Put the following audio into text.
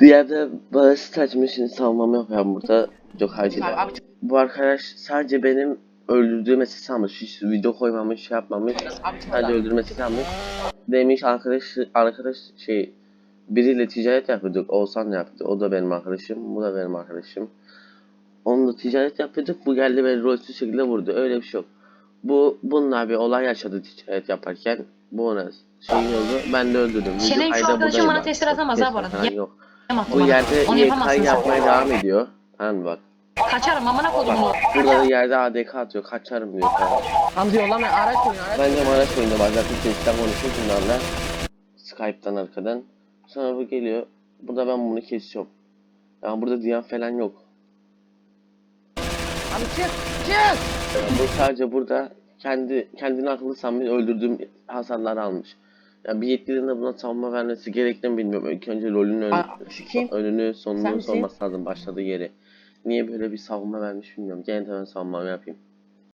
Diğer de barış saçma için savunmamı yapıyorum burada. Yok hayır. Abi, abi Bu arkadaş sadece benim öldürdüğüm sesi almış. Hiç video koymamış, şey yapmamış. abi Sadece öldürme almış. Demiş arkadaş, arkadaş şey biriyle ticaret yapıyorduk. Oğuzhan da yapıyordu. O da benim arkadaşım. Bu da benim arkadaşım. Onunla ticaret yapıyorduk. Bu geldi beni rolsüz şekilde vurdu. Öyle bir şey yok. Bu bununla bir olay yaşadı ticaret yaparken. Bu ona şey oldu. Ben de öldürdüm. Video Senin şu kaydı arkadaşın buradayım bana bak. tesir atamaz ha bu arada. Falan Yok. Yapma Bu bana. yerde Onu YK yapamazsın sen. yapmaya devam ediyor. Tamam bak. Kaçarım amına kodumu. Burada da yerde ADK atıyor. Kaçarım diyor. Tamam. Tam diyor lan ben araç oyunu araç. Ben de Maraş oyunda var zaten sesten konuşuyor bunlarla. Skype'tan arkadan. Sonra bu geliyor. Burada ben bunu kesiyorum. Yani burada diyen falan yok. Abi çık çık. Yani bu sadece burada kendi kendini akıllı sanmış öldürdüğüm hasarları almış. Yani bir yetkilinin de buna savunma vermesi gerektiğini bilmiyorum. İlk önce rolün Aa, kim? önünü Sen sonunu sorması lazım başladığı yeri. Niye böyle bir savunma vermiş bilmiyorum. Gene de ben savunmamı yapayım.